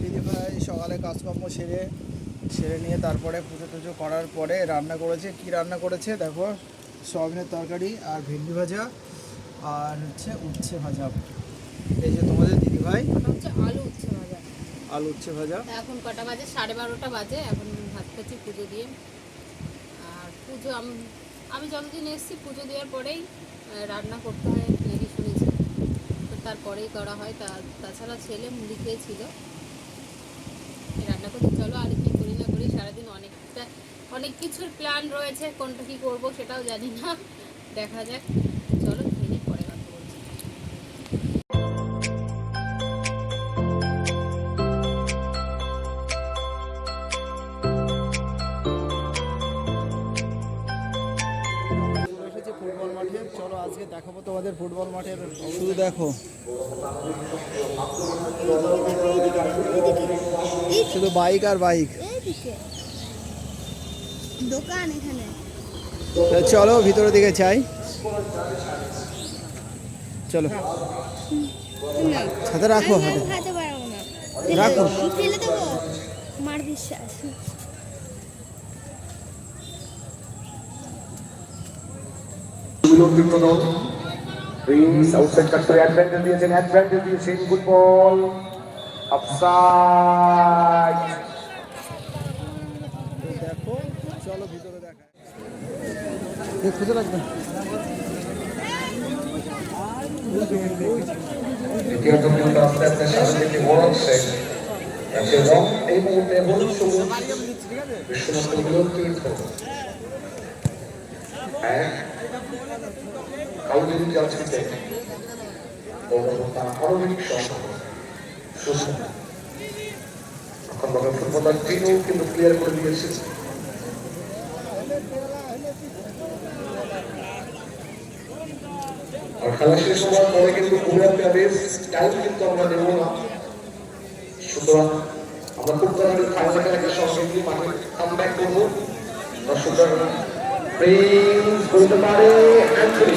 দিদি ভাই সকালে কাজকর্ম সেরে সেরে নিয়ে তারপরে পুজো টুজো করার পরে রান্না করেছে। কি রান্না করেছে? দেখো সয়াবিনের তরকারি আর ভেন্ডি ভাজা আর হচ্ছে উচ্ছে ভাজা। এই যে তোমাদের দিদি ভাই? আলু উচ্ছে ভাজা। আলু উচ্ছে ভাজা। এখন কটা বাজে? সাড়ে বারোটা বাজে। এখন ভাত খাচ্ছি পুজো দিয়ে। আর পুজো আম- আমি যতদিন এসেছি পুজো দেওয়ার পরেই রান্না করতে হয় নাকি শুনেছি তো তারপরেই করা হয়। তা তাছাড়া ছেলে মুড়ি খেয়েছিল। এই রান্না করতে। চলো আর কি করি না করি, সারাদিন অনেকটা অনেক কিছুর প্ল্যান রয়েছে, কোনটা কি করব সেটাও জানি না। দেখা যাক। তোমাদের ফুটবল মাঠের শুধু দেখো। শুধু বাইক আর বাইক। দোকান এখানে। চলো ভিতরের দিকে চাই চলো। সাথে রাখো হাতে। রাখো। মার বিশ্বাস। বিলম্বিত দল প্রিন্স আউটসাইড কাট করে অ্যাডভান্টেজ দিয়েছেন অ্যাডভান্টেজ দিয়েছেন গুড বল অফসাইড দেখো চলো ভিতরে দেখা খুঁজে লাগবে দ্বিতীয়ত কিন্তু আস্তে আস্তে সামনে দিকে বড় হচ্ছে এবং এই মুহূর্তে হলুদ সবুজ বিশ্বনাথ বিলম্বিত এক কাউকে যদি যাচ্ছে আরবিক সংখ্যা সুস্থ এখন বলা ফুটবলার টিমও কিন্তু ক্লিয়ার করে দিয়েছে আর খেলা শেষ হওয়ার পরে কিন্তু খুবই একটা টাইম কিন্তু আমরা নেব না। সুতরাং আমরা খুব তাড়াতাড়ি ফাইনাল খেলাকে সঙ্গে মাঠে কাম ব্যাক করব। দর্শকরা প্রিন্স বলতে পারে অ্যান্থনি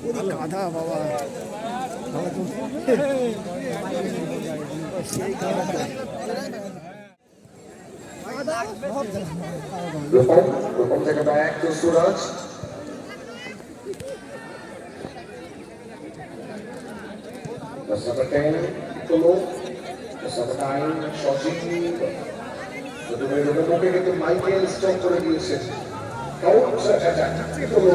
গাধা বাবা বাবা তো- সেই গাধা। রূপম রূপম থেকে back to Suraj That's number 10, Tulu. That's number 9, Shoji. প্রথমে রূপমকে কিন্তু মাইকেল স্টপ করে দিয়েছে কাউন্টার অ্যাটাক পিকোলো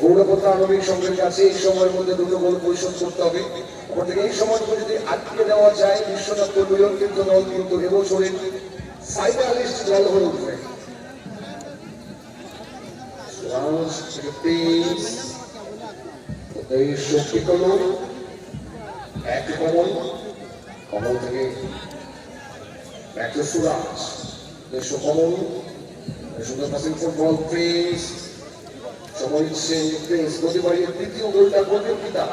গৌরবতা আণবিক সংযোগের কাছে এই সময়ের মধ্যে দুটো গোল পরিশোধ করতে হবে। অপরদিকে এই সময়টুকু যদি আটকে দেওয়া যায় বিশ্বনাথ মিলন কিন্তু দল কিন্তু এবছরের সাইবালিস্ট দল হয়ে উঠবে থেকে সুরাজ দেশ কমল সুন্দর পাসিং ফুটবল প্রিন্স সময় নিচ্ছে প্রিন্স তৃতীয় গোলটা গোলের পিতা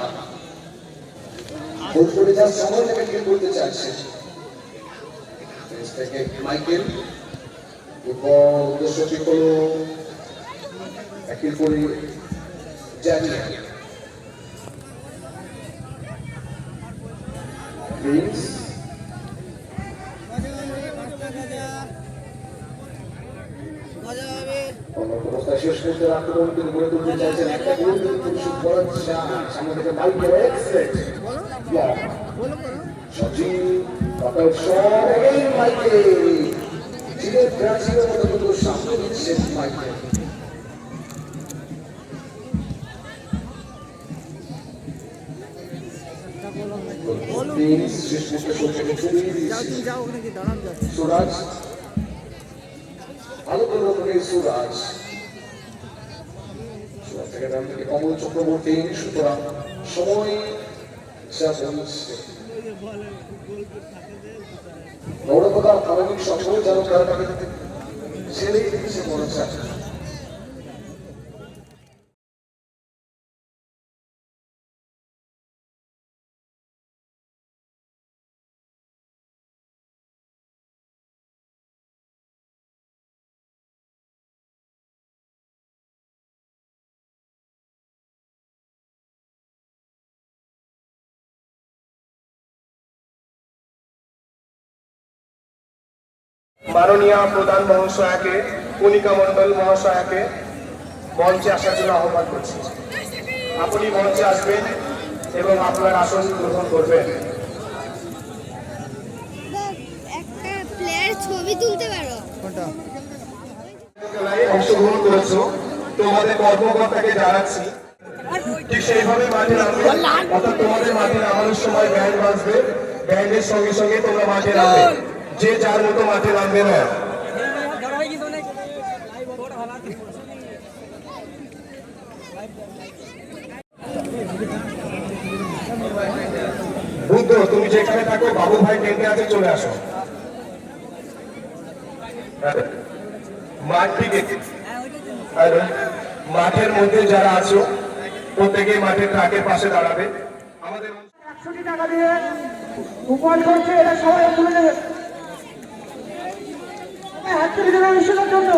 গোল করে যার সময় থেকে খেল করতে চাইছে। থেকে মাইকেল। ফুটবল উদ্দেশ্যটি হলো একই করে জানিয়ে। প্রিন্স শেষ মুহূর্তে আক্রমণ কিন্তু গড়ে তুলতে চাইছেন একটা গোল কিন্তু খুব সুন্দর চার সামনে থেকে মাইকেল এক্সেট সচিন কপাল শট এই মাইকেল জিনের মতো কিন্তু সামনে দিচ্ছেন মাইকেল শেষ মুহূর্তে করতে করতে যাও ওখানে কি দাঁড়ান যাচ্ছে সুরাজ। ভালো করে সুরাজ। থেকে ডান থেকে কমল চক্রবর্তী সুতরাং সময় যা বলছে গৌরবদা স্বাভাবিক সফল যেন খেলাটাকে ছেড়ে দিচ্ছে মনে হচ্ছে মাননীয় প্রধান মহাশয়াকে কণিকা মণ্ডল মহাশয়াকে মঞ্চে আসার জন্য আহ্বান করছি। আপনি মঞ্চে আসবেন এবং আপনার আসন গ্রহণ করবেন। ছবি তুলতে পারো। অংশগ্রহণ করেছ। তোমাদের কর্মকর্তাকে জানাচ্ছি ঠিক সেইভাবে মাঠে নামবে অর্থাৎ তোমাদের মাঠে নামানোর সময় ব্যান্ড বাজবে। ব্যান্ডের সঙ্গে সঙ্গে তোমরা মাঠে নামবে। যে যার মতো মাঠে নামবে না। বুদ্ধ, তুমি যেখানে থাকো, বাবু ভাই টেন্টে আছে, চলে আসো। মাঠ থেকে হ্যালো মাঠের মধ্যে যারা আছো প্রত্যেকে মাঠের ট্রাকের পাশে দাঁড়াবে। আমাদের একশোটি টাকা দিয়ে কুপন করছে, এটা সবাই হাত তুলে দেবে অনুষ্ঠানের জন্য।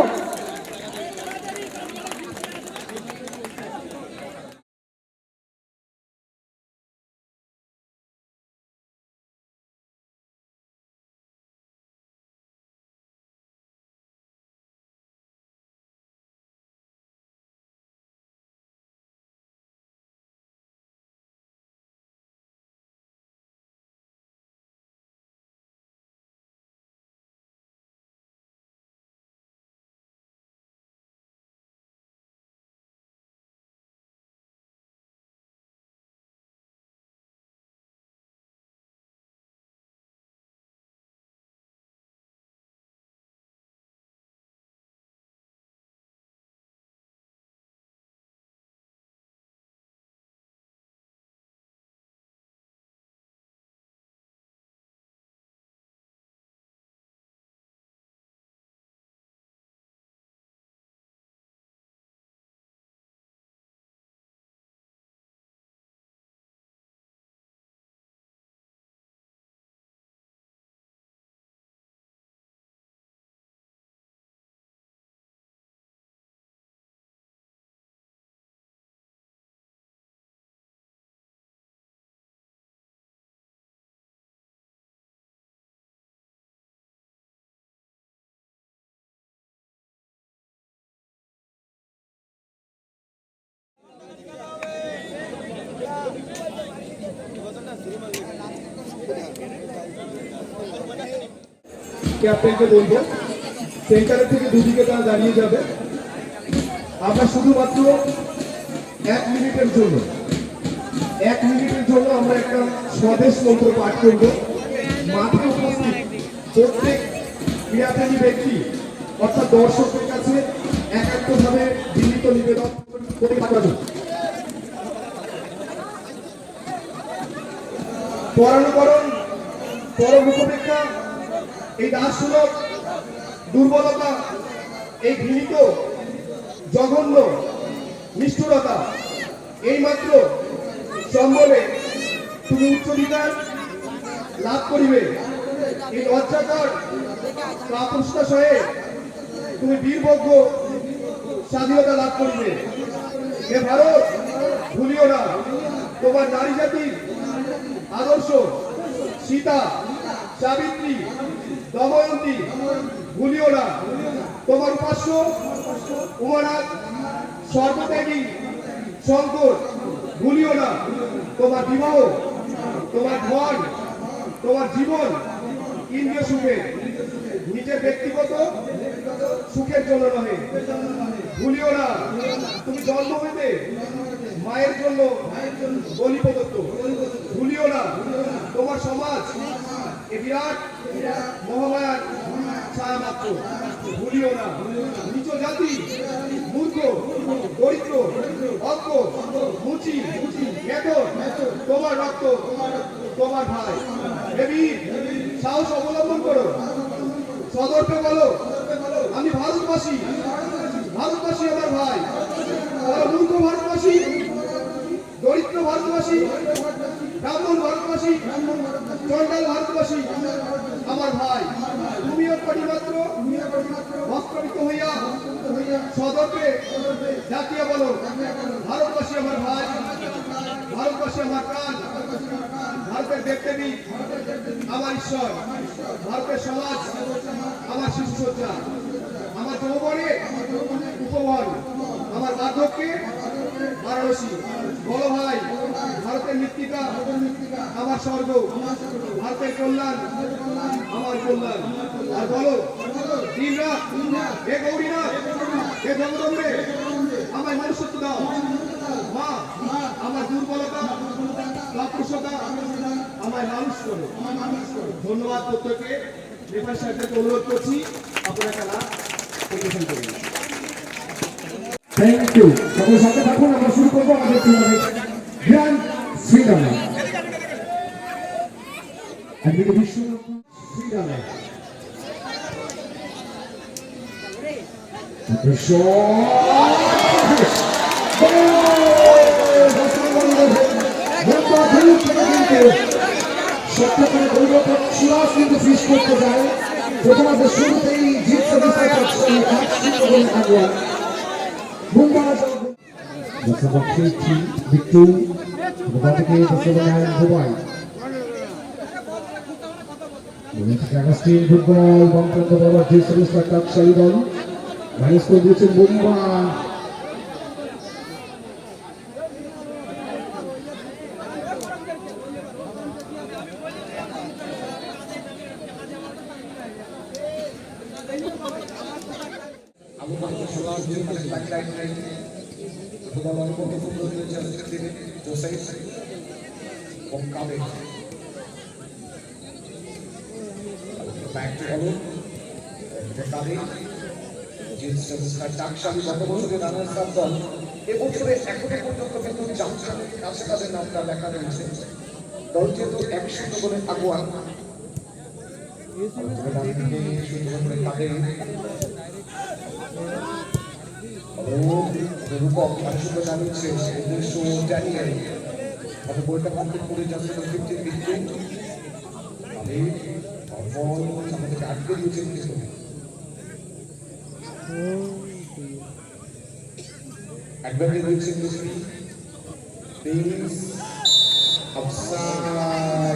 ক্যাপ্টেনকে বলব। সেন্টারের থেকে দুদিকে তারা দাঁড়িয়ে যাবে। আমরা শুধুমাত্র এক মিনিটের জন্য, এক মিনিটের জন্য আমরা একটা স্বদেশ মন্ত্র পাঠ করব। মাঠে উপস্থিত প্রত্যেক ক্রীড়াপ্রেমী ব্যক্তি, অর্থাৎ দর্শকদের কাছে একাত্মভাবে বিনীত নিবেদন করে পাঠাবো। পরানুকরণ পরম দাসসুলভ দুর্বলতা, এই ঘৃণিত, জঘন্য, নিষ্ঠুরতা, এইমাত্র সম্বলে তুমি উচ্চধিকার লাভ করিবে। এই লজ্জাকর কাপুষ্টা সহে তুমি বীরভোগ্য স্বাধীনতা লাভ করিবে। হে ভারত, ভুলিও না, তোমার নারী জাতির আদর্শ, সীতা, সাবিত্রী দময়ন্তী ভুলিও না তোমার উপাস্য উমানাথ সর্বত্যাগী, শঙ্কর ভুলিও না তোমার বিবাহ, তোমার ঘর তোমার জীবন, ইন্দ্রিয় সুখে, নিজের ব্যক্তিগত সুখের জন্য নহে। ভুলিও না তুমি জন্ম হইতে মায়ের জন্য বলি প্রদত্ত। ভুলিও না তোমার সমাজ, এ বিরাট মহামায়ার ছায়া মাত্র। ভুলিও না। নিচ জাতি, মূর্খ, দরিদ্র অজ্ঞ মুচি মেদর তোমার রক্ত, তোমার ভাই। দেবী, সাহস অবলম্বন করো। সদর্পে বলো, আমি ভারতবাসী ভারতবাসী আমার ভাই। তারা মূর্খ ভারতবাসী, দরিদ্র ভারতবাসী, ব্রাহ্মণ ভারতবাসী চন্ডাল ভারতবাসী আমার ভাই, তুমিও পরিমাত্র বস্ত্রবিত হইয়া সদর্পে জাতীয় বলো। ভারতবাসী আমার ভাই, ভারতবাসী আমার প্রাণ, ভারতের দেবদেবী, আমার ঈশ্বর, ভারতের সমাজ, আমার শিশুসজ্জা, আমার যৌবনে উপবন আমার বার্ধক্যে বারাণসী। বলো ভাই ভারতের মৃত্তিকা আমার স্বর্গ ভারতের কল্যাণ আমার কল্যাণ। আর বলো, দিন রাত হে গৌরীনাথ হে জগদম্বে আমায় মনুষ্যত্ব দাও। মা, আমার দুর্বলতা কাপুরুষতা আমায় মানুষ করো। ধন্যবাদ প্রত্যেকে রেফার সাহেবকে অনুরোধ করছি, আপনারা থ্যাংক ইউ সাথে থাকুন, আমরা শুরু করব আমাদের ফ্রিডমে একদিকে বিশ্ব ফ্রিডমে সত্যকারে গৌরব সুরাজ কিন্তু ফিস করতে যায় প্রথমত শুরুতেই জিততে বিচার করছে এক শূন্য আগুয়া That's number 13, Victor. The ball game is number 9, Dubai. Moving to Agustin, good ball, bump on the ball of Jason is কাবে টাকশালি গত বছরে রানার্স আপ দল এবছরে এখনও পর্যন্ত কিন্তু জামশানের কাছে তাদের নামটা লেখা রয়েছে। দল যেহেতু একশো করে করে কাদের রূপক মানুষকে জানিয়েছে উদ্দেশ্য জানিয়ে আমি বইটা কমপ্লিট করে যাচ্ছে ফিফটি ফিফটি আমি অর্পণ আমাদেরকে আটকে দিয়েছে কিন্তু অ্যাডভান্টেজ দিয়েছে কিন্তু প্লিজ আফসার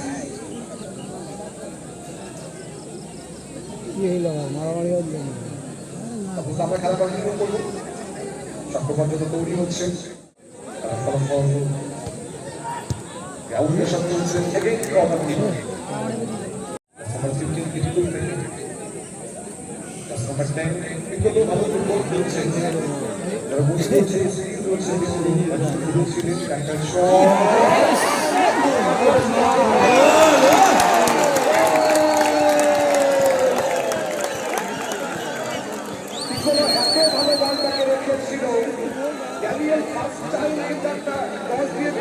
তারপর আমরা খেলা কন্টিনিউ করব চট্টোপাধ্যায় তৈরি হচ্ছে ফলাফল রাউন্ডের সাথে হচ্ছে ফিফটিন ড্যানিয়েল ফার্স্ট টাইম এই বলটা টস দিয়ে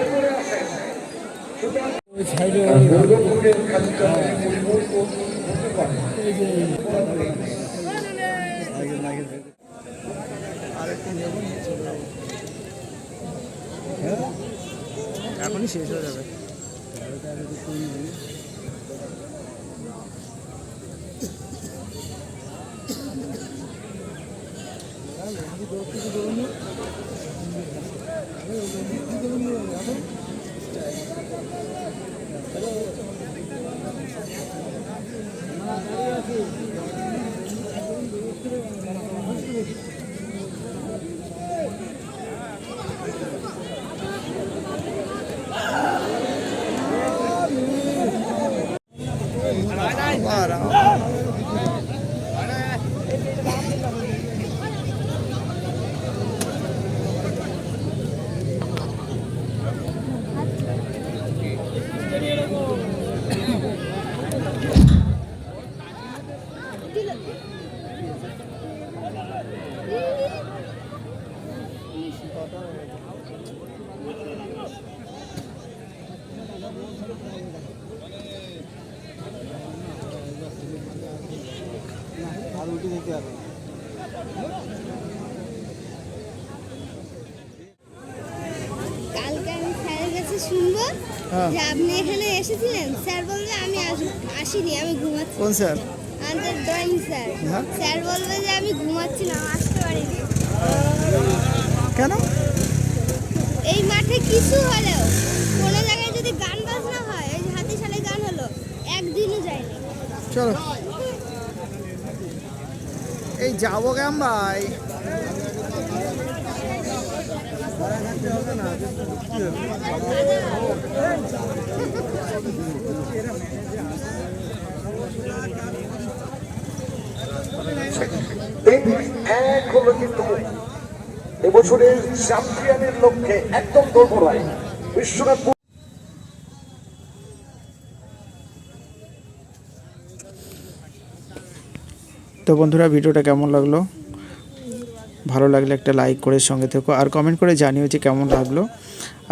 ভেতরে আসে শুধু কারণ দুর্গাপুরের খাদ্যটা পরিপূর্ণ হতে পারে এখনই শেষ হয়ে যাবে কালকে আমি স্যারের কাছে শুনব হ্যাঁ। যে আপনি এখানে এসেছিলেন? স্যার বলবে আমি আস- আসিনি আমি ঘুমাচ্ছি। কোন স্যার? আমাদের ড্রয়িং স্যার। হ্যাঁ। স্যার বলবে যে আমি ঘুমাচ্ছি না আসতে পারিনি। কেন? এই মাঠে কিছু হলেও কোনো জায়গায় যদি গান বাজনা হয় এই যে হাতিশালে গান হলো একদিনও যায়নি। চলো। এই যাব কেম ভাই এই এক হলো কিন্তু এবছরের চ্যাম্পিয়নের লক্ষ্যে একদম দোরগোড়ায় তো বন্ধুরা ভিডিওটা কেমন লাগল? ভালো লাগলে একটা লাইক করে সঙ্গে থেকো আর কমেন্ট করে জানিও যে কেমন লাগল।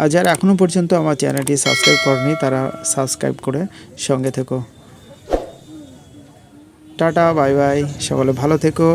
আর যারা এখনও পর্যন্ত আমার চ্যানেলটি সাবস্ক্রাইব করেনি, তারা সাবস্ক্রাইব করে সঙ্গে থেকো। টাটা বাই বাই সকলে ভালো থেকো।